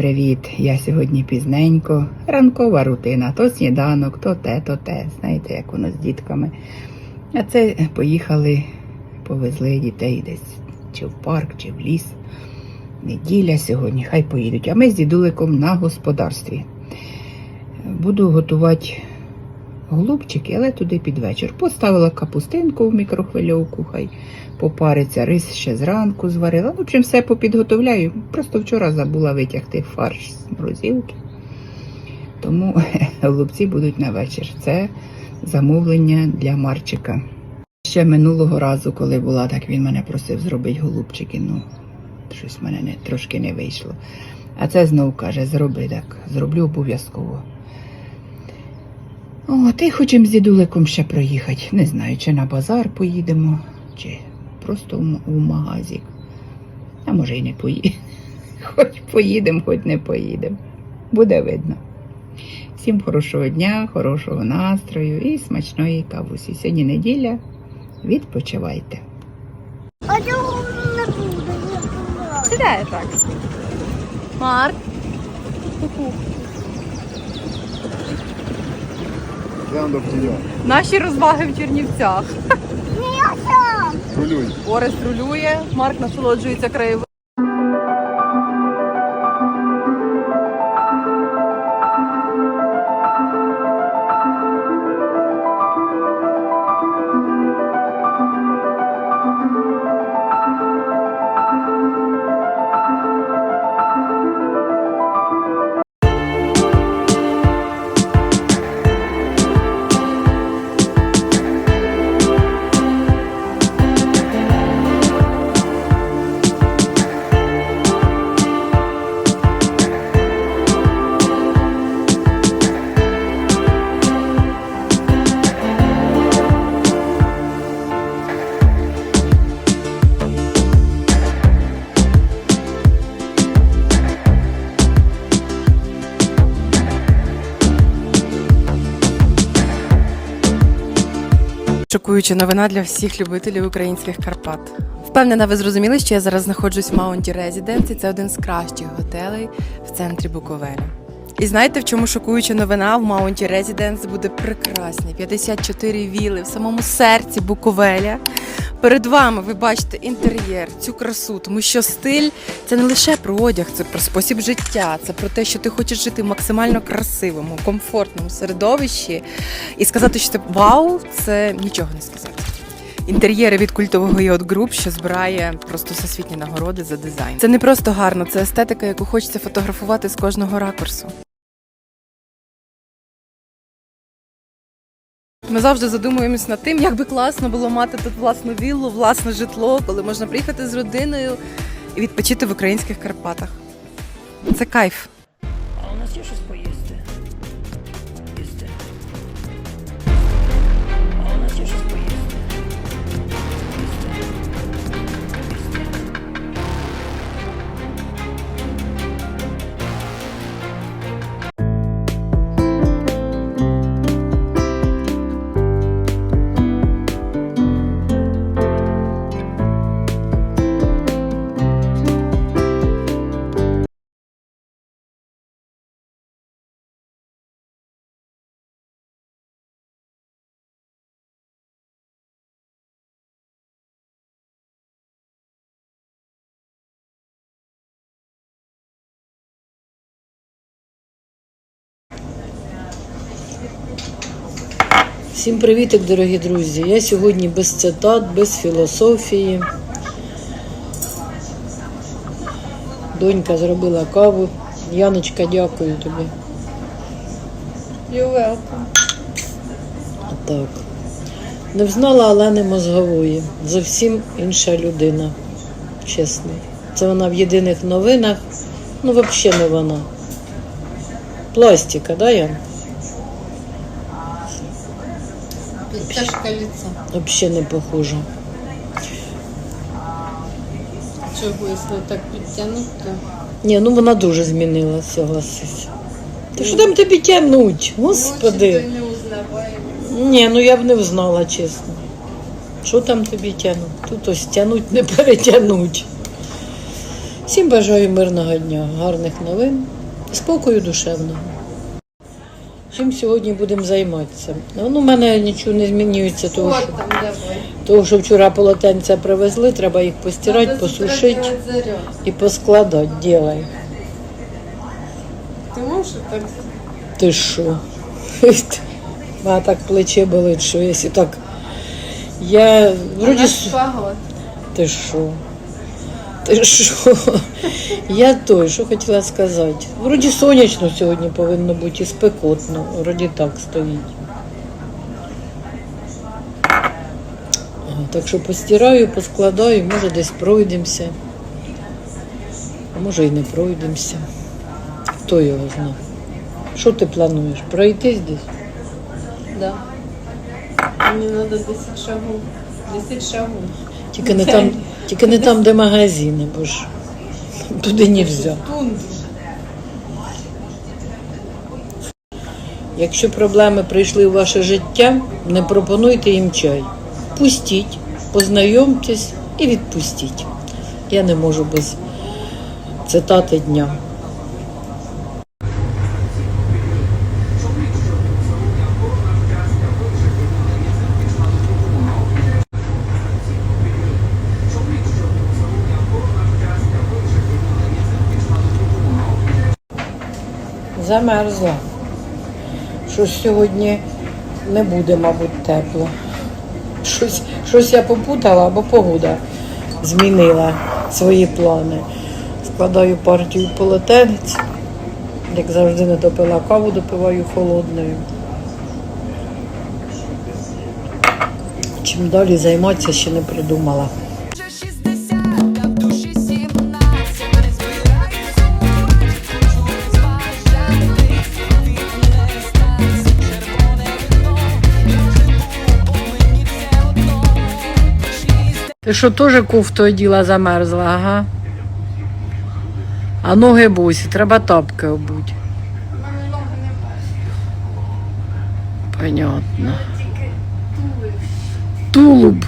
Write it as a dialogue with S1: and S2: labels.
S1: Привіт! Я сьогодні пізненько. Ранкова рутина. То сніданок, то те, то те. Знаєте, як воно з дітками. А це поїхали, повезли дітей десь чи в парк, чи в ліс. Неділя сьогодні, хай поїдуть. А ми з дідуликом на господарстві. Буду готувати голубчики, але туди під вечір. Поставила капустинку в мікрохвильовку, хай попариться, рис ще зранку зварила. В общем, все попідготовляю. Просто вчора забула витягти фарш з морозилки. Тому голубці будуть на вечір. Це замовлення для Марчика. Ще минулого разу, коли була, так він мене просив зробити голубчики. Ну, щось в мене не, трошки не вийшло. А це знов каже, зроби так, зроблю обов'язково. О, та й хочемо з дідуликом ще проїхати. Не знаю, чи на базар поїдемо, чи просто у магазик. А може й не поїдемо. Хоч поїдемо, хоч не поїдемо. Буде видно. Всім хорошого дня, хорошого настрою і смачної кавусі. Сьогодні неділя. Відпочивайте.
S2: А чого не буде?
S3: Сідає так. Марк. Наші розваги в Чернівцях.
S4: Рулюй.
S3: Орест рулює, Марк насолоджується краєвидом. Шокуюча новина для всіх любителів українських Карпат. Впевнена, ви зрозуміли, що я зараз знаходжусь в Маунті Резіденсі. Це один з кращих готелей в центрі Буковеля. І знаєте, в чому шокуюча новина? В Маунті Резіденс буде прекрасні 54 віли в самому серці Буковеля. Перед вами ви бачите інтер'єр, цю красу, тому що стиль це не лише про одяг, це про спосіб життя, це про те, що ти хочеш жити в максимально красивому, комфортному середовищі. І сказати, що це вау, це нічого не сказати. Інтер'єри від культового Yacht Group, що збирає просто всесвітні нагороди за дизайн. Це не просто гарно, це естетика, яку хочеться фотографувати з кожного ракурсу. Ми завжди задумуємось над тим, як би класно було мати тут власну віллу, власне житло, коли можна приїхати з родиною і відпочити в українських Карпатах. Це кайф.
S5: Всім привітик, дорогі друзі. Я сьогодні без цитат, без філософії. Донька зробила каву. Яночка, дякую тобі.
S3: You're welcome.
S5: Так. Не взнала Олени Мозгової. Зовсім інша людина. Чесно. Це вона в єдиних новинах. Ну, взагалі не вона. Пластика, да, Ян?
S6: Підтяжка лица.
S5: Взагалі не похожа.
S6: Чого, якщо так підтягнути, то
S5: Ні, ну вона дуже змінилася, согласись. Та що там тобі тягнуть? Господи.
S6: Очень не.
S5: Ні, ну я б не взнала, чесно. Що там тобі тягнуть? Тут ось тягнуть, не перетягнуть. Всім бажаю мирного дня, гарних новин, спокою душевного. Чим сьогодні будемо займатися? Ну, у мене нічого не змінюється, тому що, тому що вчора полотенця привезли, треба їх постирати, посушити і поскладати. Ділай.
S6: Ти можеш так?
S5: Ти що? А так плече болить, що якщо так. Я вроді. Ти що? Ти що? Я той, що хотіла сказати. Вроді сонячно сьогодні повинно бути і спекотно. Вроді так стоїть. Так що постираю, поскладаю, може десь пройдемося. А може і не пройдемося. Хто його знає? Що ти плануєш? Пройтись десь?
S6: Да. Мені треба 10 шагів. 10 шагів.
S5: Тільки не там, тільки не там, де магазини, бо ж туди не
S6: взяв.
S5: Якщо проблеми прийшли в ваше життя, не пропонуйте їм чай. Пустіть, познайомтесь і відпустіть. Я не можу без цитати дня. Замерзла. Щось сьогодні не буде, мабуть, тепло. Щось, щось я попутала або погода змінила свої плани. Складаю партію полотенець. Як завжди не допила каву, допиваю холодною. Чим далі займатися, ще не придумала. Ти що теж кофту оділа замерзла, ага? А ноги босі, треба тапки обуть. Понятно. Тулуб.